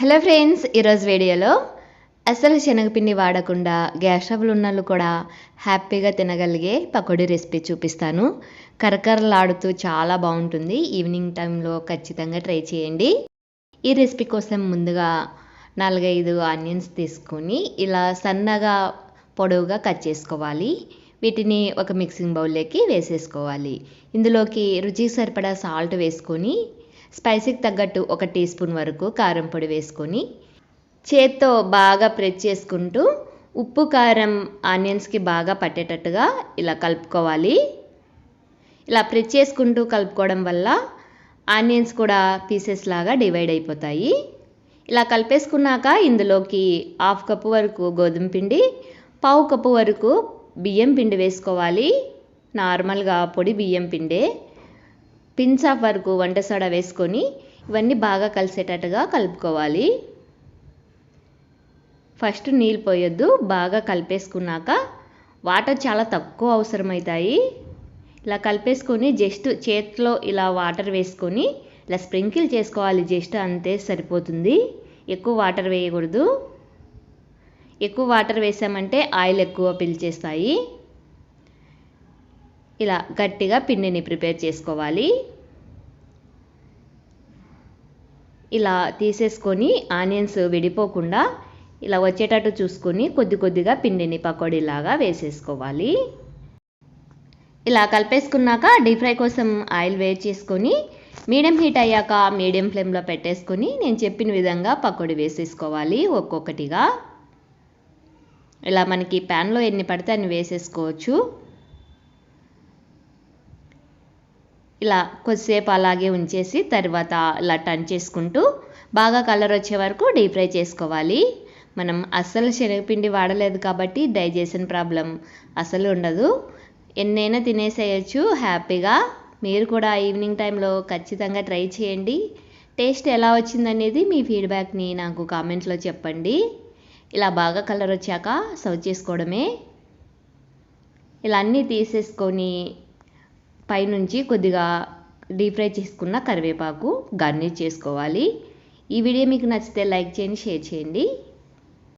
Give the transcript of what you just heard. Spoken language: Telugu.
హలో ఫ్రెండ్స్ ఈరోజు వీడియోలో అసలు శనగపిండి వాడకుండా గ్యాస్ స్టవ్లు ఉన్నోళ్ళు కూడా హ్యాపీగా తినగలిగే పకోడీ రెసిపీ చూపిస్తాను. కరకరలాడుతూ చాలా బాగుంటుంది. ఈవినింగ్ టైంలో ఖచ్చితంగా ట్రై చేయండి. ఈ రెసిపీ కోసం ముందుగా నాలుగైదు ఆనియన్స్ తీసుకొని ఇలా సన్నగా పొడవుగా కట్ చేసుకోవాలి. వీటిని ఒక మిక్సింగ్ బౌల్లోకి వేసేసుకోవాలి. ఇందులోకి రుచికి సరిపడా సాల్ట్ వేసుకొని స్పైసీకి తగ్గట్టు ఒక టీ స్పూన్ వరకు కారం పొడి వేసుకొని చేత్తో బాగా ప్రెస్ చేసుకుంటూ ఉప్పు కారం ఆనియన్స్కి బాగా పట్టేటట్టుగా ఇలా కలుపుకోవాలి. ఇలా ప్రెస్ చేసుకుంటూ కలుపుకోవడం వల్ల ఆనియన్స్ కూడా పీసెస్ లాగా డివైడ్ అయిపోతాయి. ఇలా కలిపేసుకున్నాక ఇందులోకి హాఫ్ కప్పు వరకు గోధుమ పిండి పావు కప్పు వరకు బియ్యం పిండి వేసుకోవాలి. నార్మల్గా పొడి బియ్యం పిండే. పిన్స్ ఆఫ్ వరకు వంట సోడా వేసుకొని ఇవన్నీ బాగా కలిసేటట్టుగా కలుపుకోవాలి. ఫస్ట్ నీళ్ళు పోయొద్దు బాగా కలిపేసుకున్నాక వాటర్ చాలా తక్కువ అవసరమవుతాయి ఇలా కలిపేసుకొని జస్ట్ చేతిలో ఇలా వాటర్ వేసుకొని ఇలా స్ప్రింకిల్ చేసుకోవాలి జస్ట్ అంతే సరిపోతుంది. ఎక్కువ వాటర్ వేయకూడదు. ఎక్కువ వాటర్ వేసామంటే ఆయిల్ ఎక్కువ పీల్చేస్తాయి. ఇలా గట్టిగా పిండిని ప్రిపేర్ చేసుకోవాలి. ఇలా తీసేసుకొని ఆనియన్స్ విడిపోకుండా ఇలా వచ్చేటట్టు చూసుకొని కొద్ది కొద్దిగా పిండిని పకోడీలాగా వేసేసుకోవాలి. ఇలా కలిపేసుకున్నాక డీప్ ఫ్రై కోసం ఆయిల్ వేడి చేసుకొని మీడియం హీట్ అయ్యాక మీడియం ఫ్లేమ్లో పెట్టేసుకొని నేను చెప్పిన విధంగా పకోడీ వేసేసుకోవాలి ఒక్కొక్కటిగా. ఇలా మనకి ప్యాన్లో ఎన్ని పడితే అన్ని వేసేసుకోవచ్చు. ఇలా కొద్దిసేపు అలాగే ఉంచేసి తర్వాత ఇలా టర్న్ చేసుకుంటూ బాగా కలర్ వచ్చే వరకు డీప్ ఫ్రై చేసుకోవాలి. మనం అస్సలు శనగపిండి వాడలేదు కాబట్టి డైజెషన్ ప్రాబ్లం అసలు ఉండదు. ఎన్నైనా తినేసేయచ్చు. హ్యాపీగా మీరు కూడా ఈవినింగ్ టైంలో ఖచ్చితంగా ట్రై చేయండి. టేస్ట్ ఎలా వచ్చిందనేది మీ ఫీడ్బ్యాక్ని నాకు కామెంట్లో చెప్పండి. ఇలా బాగా కలర్ వచ్చాక సర్వ్ చేసుకోవడమే. ఇలా అన్నీ తీసేసుకొని పైనుంచి కొద్దిగా డీప్ ఫ్రై చేసుకున్న కరివేపాకు గార్నిష్ చేసుకోవాలి. ఈ వీడియో మీకు నచ్చితే లైక్ చేయండి షేర్ చేయండి.